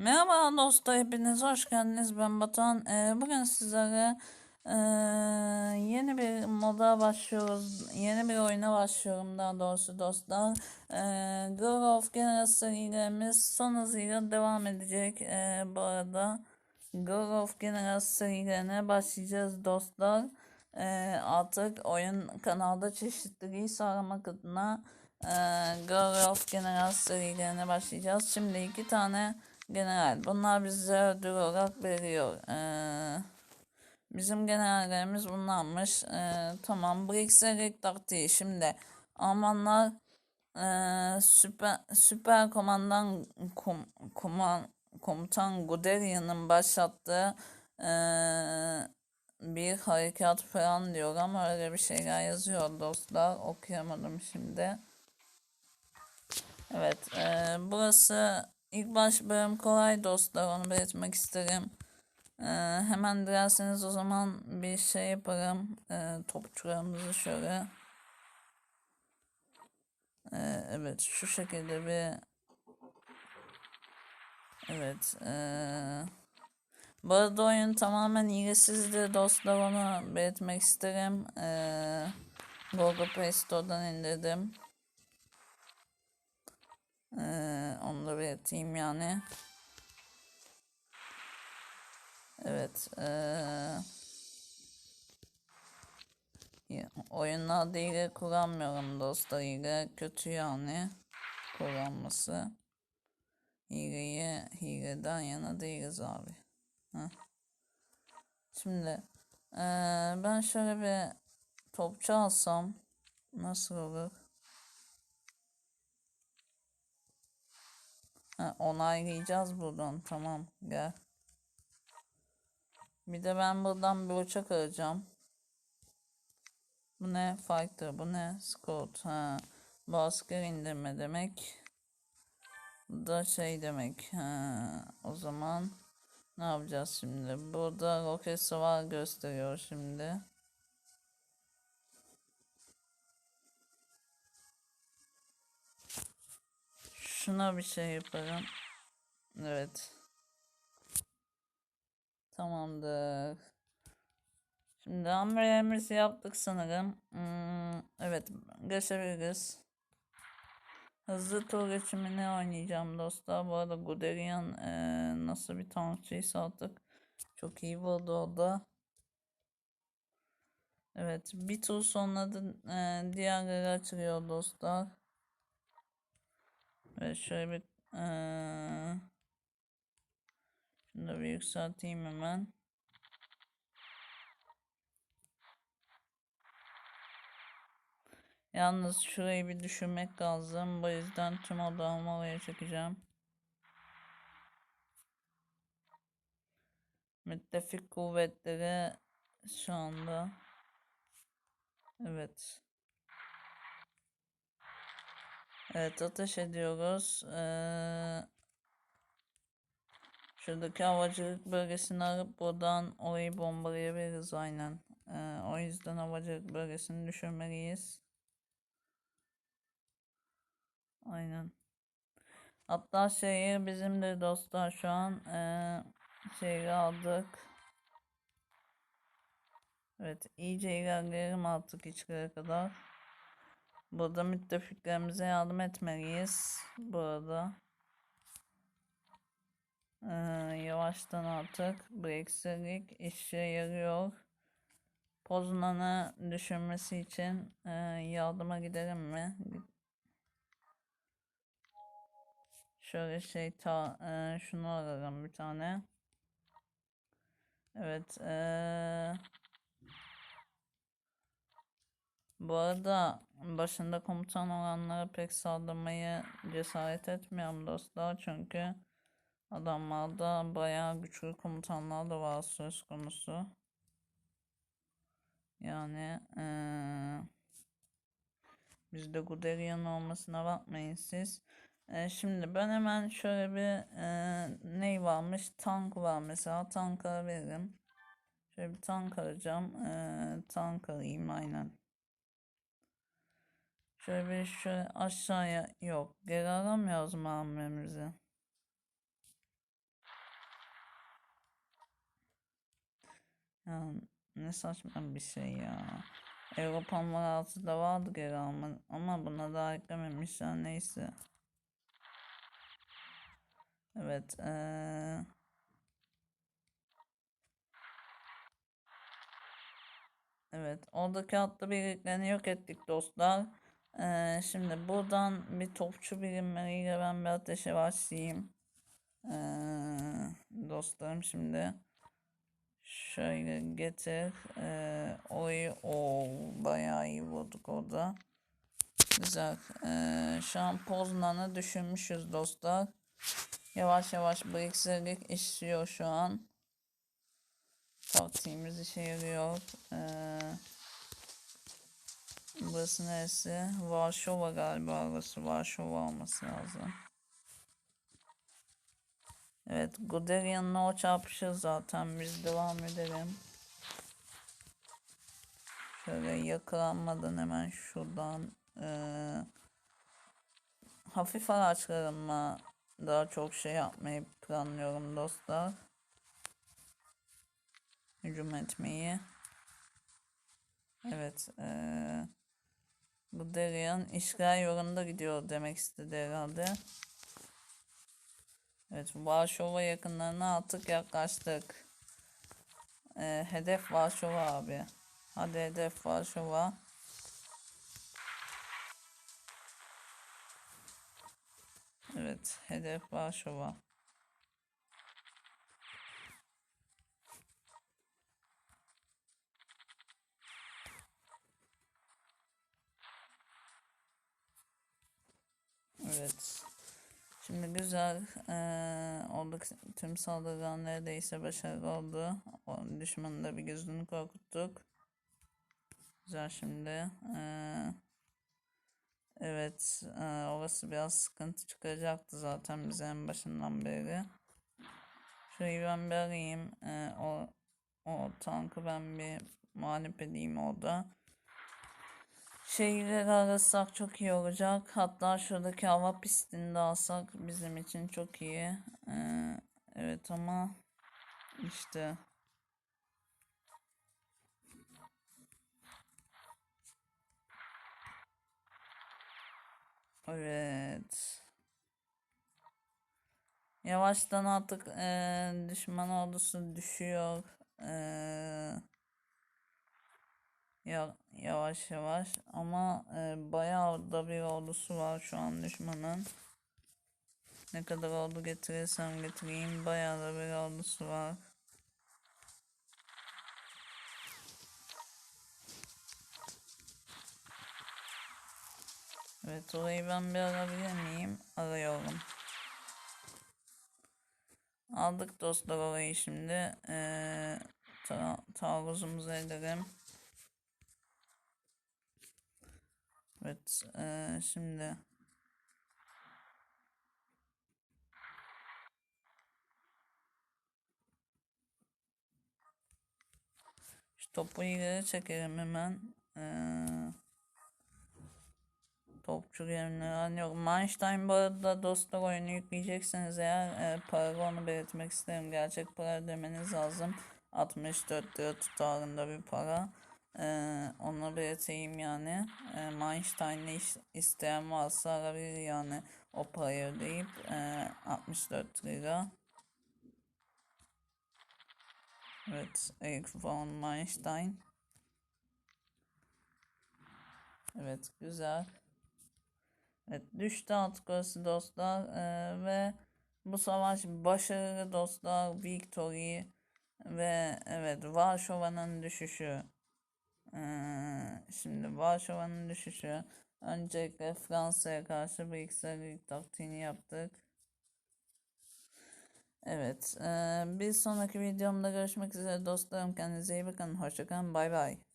Merhaba dostlar, hepiniz hoş geldiniz. Ben Batuhan. Ee, bugün sizlere ee, yeni bir moda başlıyoruz. Yeni bir oyuna başlıyorum daha doğrusu dostlar. Ee, Girl of Generals serilerimiz son hızıyla devam edecek. Ee, bu arada Girl of Generals serilerine başlayacağız dostlar. Ee, artık oyun kanalda çeşitliliği sağlamak adına ee, Girl of Generals serilerine başlayacağız. Şimdi iki tane general. Bunlar bize ödül olarak veriyor. Ee, bizim generallerimiz bunlarmış. Ee, tamam. Brixerik taktiği. Şimdi Almanlar e, süper, süper komandan kom, koman, komutan Guderian'ın başlattığı e, bir harekat falan diyor ama öyle bir şeyler yazıyor dostlar. Okuyamadım şimdi. Evet. E, burası İlk baş bölüm kolay dostlar onu belirtmek isterim. Ee, hemen dilerseniz o zaman bir şey yaparım. Ee, topçularımızı şöyle. Ee, evet şu şekilde bir Evet. Ee... Bu arada oyun tamamen hilesizdi dostlar onu belirtmek isterim. Ee... Google Play Store'dan indirdim. Ee, onu da belirteyim yani. Evet. Ee, oyunlarda ile kullanmıyorum dostlar. ile kötü yani kullanması. Hileyi hileden yana değiliz abi. Heh. Şimdi ee, ben şöyle bir topçu alsam nasıl olur? Ha, onaylayacağız buradan. Tamam gel. Bir de ben buradan bir uçak alacağım. Bu ne? Fighter. Bu ne? Scout. Ha. Bu asker indirme demek. Bu da şey demek. Ha. O zaman ne yapacağız şimdi? Burada roket savar gösteriyor şimdi. Şuna bir şey yaparım. Evet. Tamamdır. Şimdi hamburgerimizi yaptık sanırım. Hmm, evet geçebiliriz. Hızlı tur geçimini oynayacağım dostlar. Bu arada Guderian e, nasıl bir tankçıysa artık çok iyi vurdu o da. Evet bir tur sonra da e, diğerleri açılıyor dostlar. Ve şöyle bir ee, şunu da bir yükselteyim hemen. Yalnız şurayı bir düşünmek lazım. Bu yüzden tüm odamı oraya çekeceğim. Müttefik kuvvetleri şu anda. Evet. Evet ateş ediyoruz. Ee, şuradaki havacılık bölgesini alıp buradan orayı bombalayabiliriz aynen. Ee, o yüzden havacılık bölgesini düşürmeliyiz. Aynen. Hatta şehir bizimdir dostlar şu an. Ee, şehri aldık. Evet iyice ilerleyelim artık içeri kadar. Burada müttefiklerimize yardım etmeliyiz. Burada. Ee, yavaştan artık Brexit'lik işe yarıyor. Poznan'ı düşürmesi için e, yardıma gidelim mi? Şöyle şey ta e, şunu alalım bir tane. Evet. Eee bu arada başında komutan olanlara pek saldırmayı cesaret etmiyorum dostlar. Çünkü adamlarda bayağı güçlü komutanlar da var söz konusu. Yani ee, bizde Guderian olmasına bakmayın siz. E, şimdi ben hemen şöyle bir e, ney varmış? Tank var mesela. Tank veririm. Şöyle bir tank alacağım. E, tank alayım aynen. Şöyle bir şöyle aşağıya yok. Geri aramıyoruz mu hamlemizi? Ya ne saçma bir şey ya. Avrupa'nın var altında vardı geri alma ama buna da eklememişler neyse. Evet. Ee... Evet. Oradaki atlı birliklerini yok ettik dostlar. Ee, şimdi buradan bir topçu birimleriyle ben bir ateşe başlayayım. Ee, dostlarım şimdi. Şöyle getir. Ee, orayı o bayağı iyi vurduk orada. Güzel. Ee, şu an Poznan'ı düşünmüşüz dostlar. Yavaş yavaş Brixer'lik işliyor şu an. Taktiğimiz işe yarıyor. Ee, burası neresi? Varşova galiba burası. Varşova olması lazım. Evet Guderian'la o çarpışır zaten. Biz devam edelim. Şöyle yakalanmadan hemen şuradan ee, hafif araçlarımla daha çok şey yapmayı planlıyorum dostlar. Hücum etmeyi. Evet. Ee, bu Derian işgal yolunda gidiyor demek istedi herhalde. Evet Varşova yakınlarına artık yaklaştık. Ee, hedef Varşova abi. Hadi hedef Varşova. Evet hedef Varşova. Evet. Şimdi güzel ee, olduk. Tüm saldırılar neredeyse başarılı oldu. O düşmanın da bir gözünü korkuttuk. Güzel şimdi. Ee, evet. E, orası biraz sıkıntı çıkaracaktı zaten bize en başından beri. Şurayı ben bir arayayım. Ee, o, o tankı ben bir mağlup edeyim orada. Şehirleri arasak çok iyi olacak. Hatta şuradaki hava pistini de alsak bizim için çok iyi. Ee, evet ama işte Evet. Yavaştan artık e, düşman ordusu düşüyor. E, ya, yavaş yavaş ama e, bayağı da bir ordusu var şu an düşmanın. Ne kadar ordu getirirsem getireyim bayağı da bir ordusu var. Evet orayı ben bir arabilir miyim? Arıyorum. Aldık dostlar orayı şimdi. Ee, ta taarruzumuzu edelim. Evet ee, şimdi. Şu topu ileri çekelim hemen. Ee, Topçu gemler yok. Manstein bu arada dostlar oyunu yükleyecekseniz eğer e, Paragon'u belirtmek isterim. Gerçek para demeniz lazım. 64 lira tutarında bir para. E, onu belirteyim yani. E, Manstein'le iş, isteyen varsa arabilir yani o parayı ödeyip e, 64 lira. Evet, Eric von Manstein. Evet, güzel. Evet düştü artık orası dostlar ee, ve bu savaş başarılı dostlar victory ve evet Varşova'nın düşüşü ee, şimdi Varşova'nın düşüşü öncelikle Fransa'ya karşı bir ilk taktiğini yaptık. Evet. E, bir sonraki videomda görüşmek üzere dostlarım. Kendinize iyi bakın. Hoşçakalın. Bay bay.